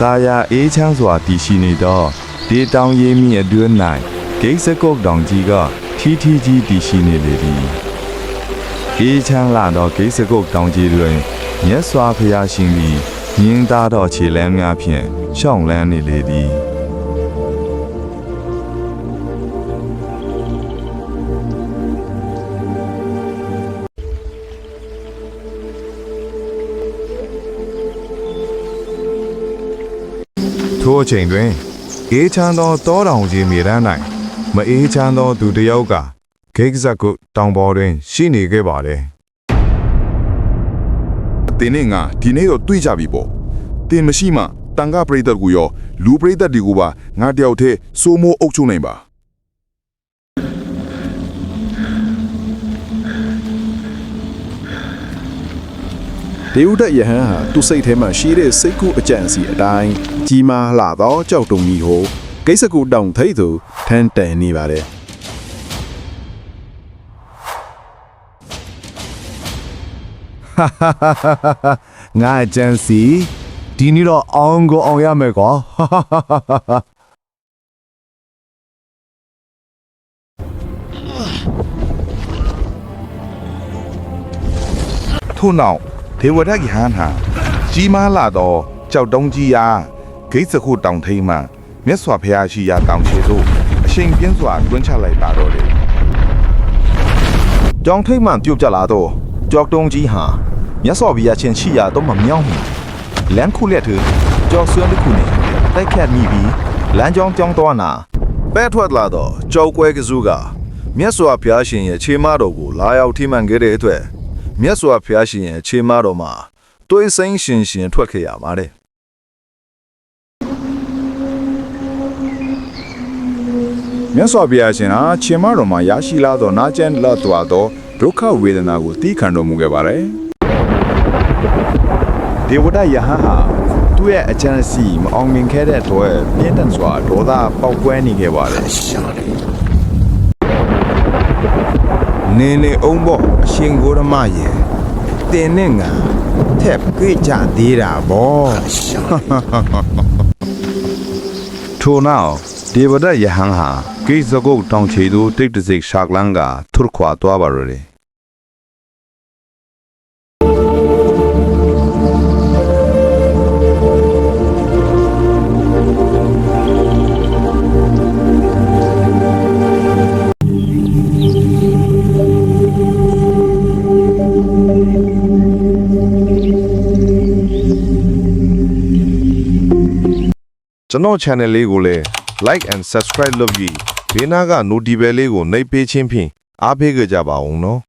တာယာအေးချမ်းစွာတည်ရှိနေသောဒေတောင်ရင်းမြစ်အတွင်း၌ဂိတ်စကုတ်တောင်ကြီးကထီထီကြီးတည်ရှိနေလေသည်အေးချမ်းလာသောဂိတ်စကုတ်တောင်ကြီးတွင်မြတ်စွာဘုရားရှင်သည်မြင်းသားတော်ခြေလမ်းများဖြင့်ရှောင်းလန်းနေလေသည် ထိုအချိန်တွင်အေးချမ်းသောတောတောင်ကြီးမြေတန်း၌မအေးချမ်းသောသူတစ်ယောက်ကဂိတ်ဇက်ကုတောင်ပေါ်တွင် ရှိနေခဲ့ပါလေတင်းနဲ့ငါဒီနေ့တော့တွေ့ကြပြီပေါ့တင်းမရှိမှတန်ခါပရိသတ်ကိုရောလူပရိသတ်တွေကိုပါငါတယောက်တည်းစိုးမိုးအုပ်ချုပ်နိုင်ပါ ဒေဝဒတ်ယဟန်ဟာသူ့စိတ်ထဲမှာရှိတဲ့စိတ်ကူးအကြံစီအတိုင်းကြီးမားလာသောကြောက်တုံကြီးကိုဂိတ်စကူတောင်ထိပ်သူထန်းတန်နေပါတယ်ငါအကြံစီဒီနေ့တော့အောင်ကိုအောင်ရမယ်ကွာထို့နောက် ဒေဝဒတ်ယဟန်ဟာကြီးမားလာသောကြောက်တုံးကြီးရာဂိတ်စခုတောင်ထိပ်မှမြတ်စွာဘုရားရှိရာတောင်ခြေသို့အရှိန်ပြင်းစွာတွန်းချလိုက်ပါတော့တယ်ကြောင်ထိတ်မှပြုတ်ကြလာတော့ကြောက်တုံးကြီးဟာမြတ်စွာဘုရားရှင်ရှိရာတော့မမြောင်းမီလမ်းခုလက်ထကြောက်ဆွမ်းတစ်ခုနဲ့တိုက်ခတ်မိပြီးလမ်းကြောင်းကြောင်းသွားနာပဲထွက်လာတော့ကြောက်ကွဲကစုကမြတ်စွာဘုရားရှင်ရဲ့ခြေမတော်ကိုလာရောက်ထိမှန်ခဲ့တဲ့အတွက် မြတ်စွာဘုရားရှင်ရဲ့ခြေမတော်မှာတွေးစိမ့်ရှင်ရှင်ထွက်ခဲ့ရပါတယ်မြတ်စွာဘုရားရှင်ဟာရှင်မတော်မှာရရှိလာသောနာကျန်လတ်သွားသောဒုက္ခဝေဒနာကိုသိခံတော်မူခဲ့ပါတယ်ဒေဝဒတ်ယဟန်ဟာသူ့ရဲ့အကြံစီမအောင်မြင်ခဲ့တဲ့အတွက်ပြင်းထန်စွာဒေါသပေါက်ကွဲနေခဲ့ပါတယ် နေနေအောင်ပေါ့အရှင်ကိုရမရဲ့တင်နဲ့ငါထက်ကြွကြသေးတာဗောထို့နောက်ဒေဝဒတ်ယဟန်ဟာဂိတ်စကုတ်တောင်ချေသို့တိတ်တစိတ်ရှာကလန်းကထွတ်ခွာသွားပါတော့တယ် ကျွန်တော် channel လေးကိုလည်း like and subscribe လုပ်ပြီးဘေးနားက notification လေးကိုနှိပ်ပေးခြင်းဖြင့်အားပေးကြပါအောင်နော်